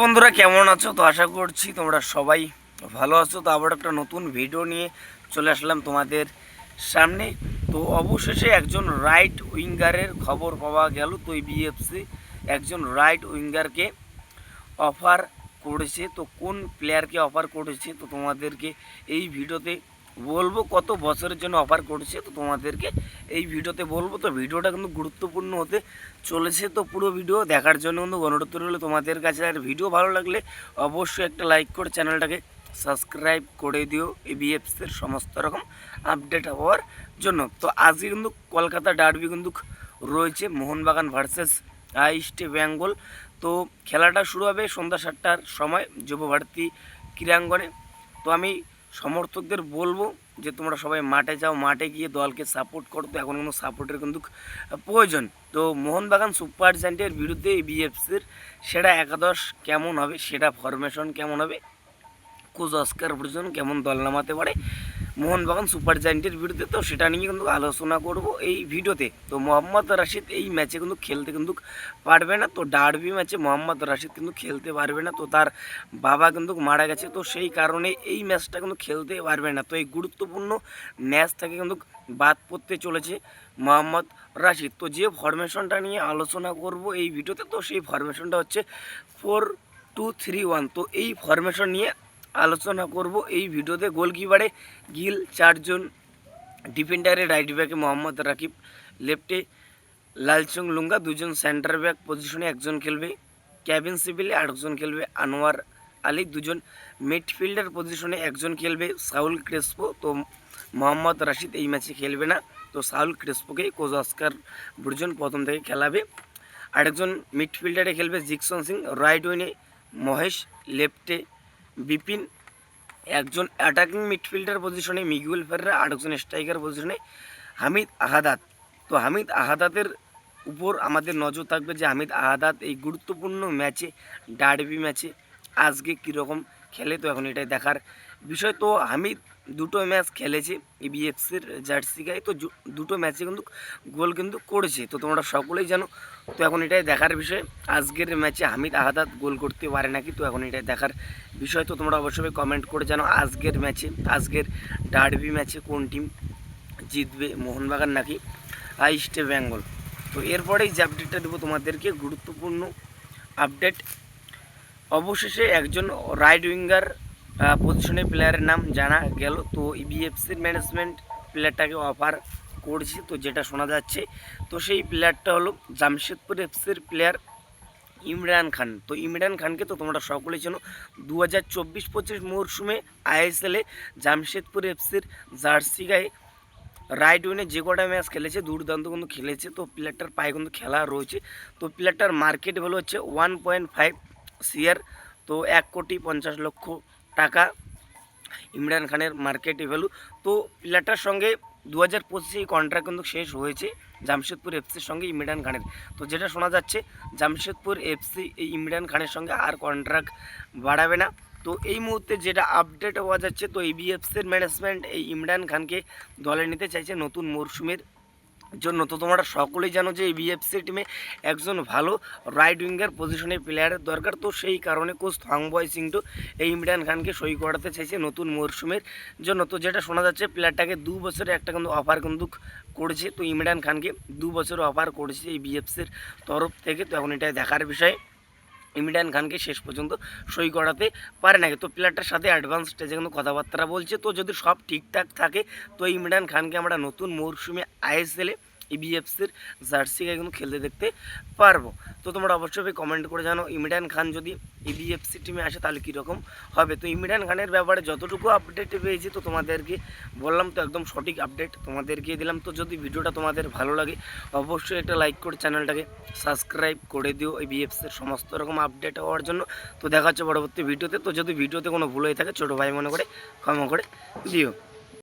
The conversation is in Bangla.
বন্ধুরা, কেমন আছো? তো আশা করছি তোমরা সবাই ভালো আছো। তো আবার একটা নতুন ভিডিও নিয়ে চলে আসলাম তোমাদের সামনে। তো অবশেষে একজন রাইট উইঙ্গারের খবর পাওয়া গেল। তো বিএফসি একজন রাইট উইঙ্গারকে অফার করেছে। তো কোন প্লেয়ারকে অফার করেছে? তো তোমাদেরকে এই ভিডিওতে বলব কত বছরের জন্য অফার করছে, তো তোমাদেরকে এই ভিডিওতে বলব। তো ভিডিওটা কিন্তু গুরুত্বপূর্ণ হতে চলেছে, তো পুরো ভিডিও দেখার জন্য কিন্তু অনুরোধ রইল তোমাদের কাছে। আর ভিডিও ভালো লাগলে অবশ্যই একটা লাইক করে চ্যানেলটাকে সাবস্ক্রাইব করে দিও এবিএফসের সমস্ত রকম আপডেট হওয়ার জন্য। তো আজকে কিন্তু কলকাতা ডার্বি কিন্তু রয়েছে, মোহনবাগান ভার্সেস ইস্ট বেঙ্গল। তো খেলাটা শুরু হবে সন্ধ্যা সাতটার সময় যুবভারতী ক্রীড়াঙ্গনে। তো আমি সমর্থকদের বলব যে তোমরা সবাই মাঠে যাও, মাঠে গিয়ে দলকে সাপোর্ট করো। তো এখন কোনো সাপোর্টের কিন্তু প্রয়োজন। তো মোহনবাগান সুপার জায়েন্টের বিরুদ্ধে বিএফসির সেটা একাদশ কেমন হবে সেটা ফরমেশন কেমন হবে, কোচ অস্কার প্রয়োজন কেমন দল নামাতে পারে মোহনবাগান সুপার জায়েন্টের বিরুদ্ধে, তো সেটা নিয়ে কিন্তু আলোচনা করব এই ভিডিওতে। তো মোহাম্মদ রাশিদ এই ম্যাচে কিন্তু খেলতে কিন্তু পারবে না, তো ডার্বি ম্যাচে মোহাম্মদ রাশিদ কিন্তু খেলতে পারবে না, তো তার বাবা কিন্তু মারা গেছে, তো সেই কারণে এই ম্যাচটা কিন্তু খেলতে পারবে না। তো এই গুরুত্বপূর্ণ ম্যাচ থেকে কিন্তু বাদ পড়তে চলেছে মোহাম্মদ রাশিদ। তো যে ফরমেশনটা নিয়ে আলোচনা করব এই ভিডিওতে, তো সেই ফরমেশনটা হচ্ছে ফোর টু থ্রি ওয়ান তো এই ফরমেশন নিয়ে আলোচনা করব এই ভিডিওতে গোলকিপারে গিল চারজন ডিফেন্ডারে রাইট ব্যাকে মোহাম্মদ রাকিব লেফটে লালচং লুঙ্গা, দুজন সেন্টার ব্যাক পজিশনে একজন খেলবে ক্যাবিন সিভিলে আরেকজন খেলবে আনোয়ার আলী, দুজন মিডফিল্ডার পজিশনে একজন খেলবে সাউল ক্রেসপো। তো মোহাম্মদ রাশিদ এই ম্যাচে খেলবে না, তো সাউল ক্রেসপোকেই কোচ অস্কার বুর্জন প্রথম থেকে খেলাবে। আরেকজন মিডফিল্ডারে খেলবে জিকসন সিং রাইট উইনে মহেশ লেফটে বিপিন, একজন অ্যাটাকিং মিডফিল্ডার পজিশনে মিগুয়েল ফেররা আরেকজন স্ট্রাইকার পজিশনে হামিদ আহাদাত। তো হামিদ আহাদাতের উপর আমাদের নজর থাকবে যে হামিদ আহাদাত এই গুরুত্বপূর্ণ ম্যাচে ডারবি ম্যাচে আজকে কীরকম খেলে তো এখন এটাই দেখার বিষয়। তো হামিদ দুটো ম্যাচ খেলেছে ইবিএফসির জার্সি গায়ে। তো দুটো ম্যাচে কিন্তু গোল কিন্তু করেছে। তো তোমরা সকলেই জানো, তো এখন এটাই দেখার বিষয়। আজকের ম্যাচে হামিদ আহাদাত গোল করতে পারে নাকি? তো এখন এটাই দেখার বিষয়। তো তোমরা অবশ্যই কমেন্ট করে জানো, আজকের ম্যাচে আজকের ডার্বি ম্যাচে কোন টিম জিতবে মোহনবাগান নাকি ইস্ট বেঙ্গল তো এরপরেই যে আপডেটটা দেবো তোমাদেরকে। গুরুত্বপূর্ণ আপডেট অবশেষে একজন রাইট উইঙ্গার পজিশনে প্লেয়ারের নাম জানা গেল। তো ইবিএফসির ম্যানেজমেন্ট প্লেয়ারটাকে অফার করছে, তো যেটা শোনা যাচ্ছে। তো সেই প্লেয়ারটা হলো জামশেদপুর এফসির প্লেয়ার ইমরান খান। তো ইমরান খানকে তো তোমরা সকলেই চেনো দু হাজার চব্বিশ পঁচিশ মরশুমে আইএসএলে জামশেদপুর এফসির জার্সি গায়ে রাইট উইনে যে কটা ম্যাচ খেলেছে, দুর্দান্ত কিন্তু খেলেছে। তো প্লেয়ারটার পায়ে কিন্তু খেলা রয়েছে। তো প্লেয়ারটার মার্কেট ভ্যালু হচ্ছে ওয়ান পয়েন্ট ফাইভ সিয়ার তো এক কোটি পঞ্চাশ লক্ষ টাকা ইমরান খানের মার্কেট ভ্যালু তো প্লেয়ারটার সঙ্গে দু হাজার পঁচিশে কন্ট্রাক্ট কিন্তু শেষ হয়েছে জামশেদপুর এফসির সঙ্গে ইমরান খানের। তো যেটা শোনা যাচ্ছে, জামশেদপুর এফসি এই ইমরান খানের সঙ্গে আর কন্ট্রাক্ট বাড়াবে না। তো এই মুহূর্তে যেটা আপডেট হওয়া যাচ্ছে, তো এই বিএফসির ম্যানেজমেন্ট এই ইমরান খানকে দলে নিতে চাইছে নতুন মরশুমের জন্য। তো তোমরা সকলেই জানো যে এই বিএফসি টিমে একজন ভালো রাইট উইঙ্গার পজিশনে প্লেয়ারের দরকার। তো সেই কারণে কোচ থংবয় সিংটু এই ইমরান খানকে সই করাতে চাইছে নতুন মরশুমের জন্য। তো যেটা শোনা যাচ্ছে প্লেয়ারটাকে দু বছরে একটা কিন্তু অফার কিন্তু করেছে। তো ইমরান খানকে দু বছর অফার করেছে এই বিএফসির তরফ থেকে। তো এখন এটাই দেখার বিষয়। ইমরান খানকে শেষ পর্যন্ত সই করাতে পারে নাকি তো প্লেয়ারটার সাথে অ্যাডভান্স স্টেজে কিন্তু কথাবার্তা বলছে। তো যদি সব ঠিকঠাক থাকে, তো ইমরান খানকে আমরা নতুন মরশুমে আইএসএলে ইবিএফসির জার্সি গায়ে কিন্তু খেলতে দেখতে পারব। তো তোমরা অবশ্যই কমেন্ট করে জানো ইমরান খান যদি ইবিএফসি টিমে আসে তাহলে কীরকম হবে? তো ইমরান খানের ব্যাপারে যতটুকু আপডেট পেয়েছি তো তোমাদেরকে বললাম, তো একদম সঠিক আপডেট তোমাদেরকে দিলাম। তো যদি ভিডিওটা তোমাদের ভালো লাগে, অবশ্যই একটা লাইক করে চ্যানেলটাকে সাবস্ক্রাইব করে দিও এই বিএফসির সমস্ত রকম আপডেট হওয়ার জন্য। তো দেখা হচ্ছে পরবর্তী ভিডিওতে। তো যদি ভিডিওতে কোনো ভুল হয়ে থাকে, ছোটো ভাই মনে করে ক্ষমা করে দিও।